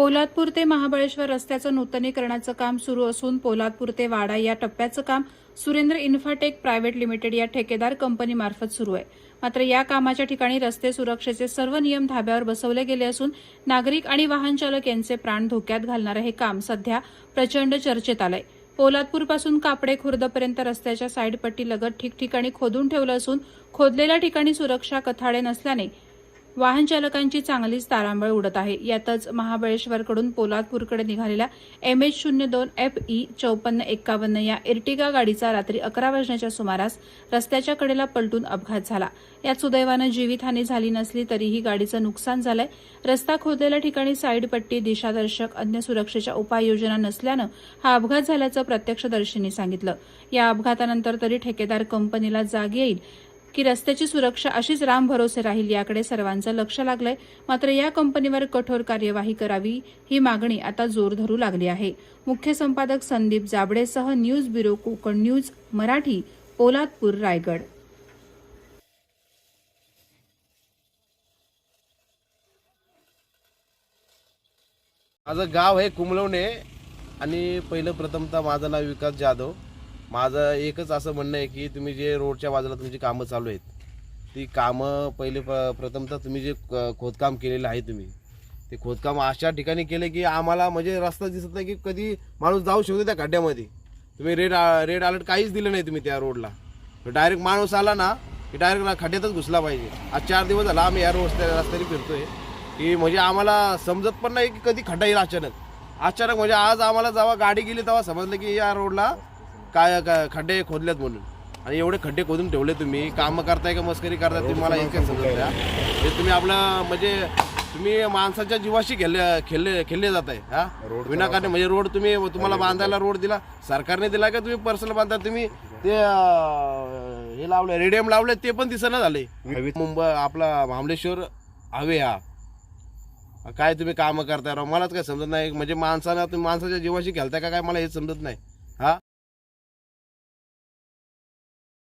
पोलादपूर ते महाबळेश्वर रस्त्याचं नूतनीकरणाचं काम सुरू असून पोलादपूर ते वाडा या टप्प्याचं काम सुरेंद्र इन्फाटेक प्रायव्हेट लिमिटेड या ठेकेदार कंपनीमार्फत सुरू आहे. मात्र या कामाच्या ठिकाणी रस्ते सुरक्षेचे सर्व नियम धाब्यावर बसवले गेले असून नागरिक आणि वाहन चालक यांचे प्राण धोक्यात घालणारं हे काम सध्या प्रचंड चर्चेत आलंय. पोलादपूरपासून कापडे खुर्दपर्यंत रस्त्याच्या साईडपट्टी लगत ठिकठिकाणी खोदून ठेवलं असून खोदलेल्या ठिकाणी सुरक्षा कथाळे नसल्याने वाहन चालकांची चांगलीच तारांबळ उडत आहे. यातच महाबळेश्वरकडून पोलादपूरकडे निघालेल्या एम एच शून्य दोन एफ ई चौपन्न एक्कावन्न या इर्टिगा गाडीचा रात्री अकरा वाजण्याच्या सुमारास रस्त्याच्या कडेला पलटून अपघात झाला. यात सुदैवानं जीवितहानी झाली नसली तरीही गाडीचं नुकसान झालंय. रस्ता खोदलेल्या ठिकाणी साईड पट्टी दिशादर्शक अन्य सुरक्षेच्या उपाययोजना नसल्यानं हा अपघात झाल्याचं प्रत्यक्षदर्शींनी सांगितलं. या अपघातानंतर तरी ठेकेदार कंपनीला जाग येईल. की रस्त्याची सुरक्षा अशीच राम भरोसे राहील याकडे सर्वांचं लक्ष लागलंय. मात्र या कंपनीवर कठोर कार्यवाही करावी ही मागणी आता जोर धरू लागली आहे. मुख्य संपादक Sandeep जाबडेसह news bureau Konkan news Marathi Poladpur Raigad. माझं गाव आहे कुंभलवणे आणि पहिलं प्रथमतः माझं नाव विकास जाधव. माझं एकच असं म्हणणं आहे की तुम्ही जे रोडच्या बाजूला तुमची कामं चालू आहेत ती कामं पहिले प प्रथमतः तुम्ही जे क- खोदकाम केलेलं आहे तुम्ही ते खोदकाम अशा ठिकाणी केले की आम्हाला म्हणजे रस्ता दिसत नाही की कधी माणूस जाऊ शकतो त्या खड्ड्यामध्ये. तुम्ही रेड रेड अलर्ट काहीच दिलं नाही तुम्ही त्या रोडला. डायरेक्ट माणूस आला ना की डायरेक्ट खड्ड्यातच घुसला पाहिजे. आज चार दिवस झाला आम्ही या रोड रस्त्याने फिरतोय. की म्हणजे आम्हाला समजत पण नाही की कधी खड्डा येईल अचानक. अचानक म्हणजे आज आम्हाला जेव्हा गाडी गेली तेव्हा समजलं की या रोडला काय काय खड्डे खोदलेत म्हणून. आणि एवढे खड्डे खोदून ठेवले तुम्ही. कामं करताय का मस्करी करताय तुम्ही मला एक समजत नाही हे. तुम्ही आपलं म्हणजे तुम्ही माणसाच्या जीवाशी खेळले खेळले खेळले जात आहे हा विनाकारण म्हणजे रोड तुम्ही तुम्हाला बांधायला रोड दिला. सरकारने दिला का तुम्ही पर्सनल बांधा तुम्ही ते अं, हे लावले रेडियम लावले ते पण दिसेना झाले. मुंबई आपला महाबळेश्वर हवे हा. काय तुम्ही कामं करताय राव? मलाच काय समजत नाही. म्हणजे माणसाला तुम्ही माणसाच्या जीवाशी खेळताय का काय? मला हेच समजत नाही हा.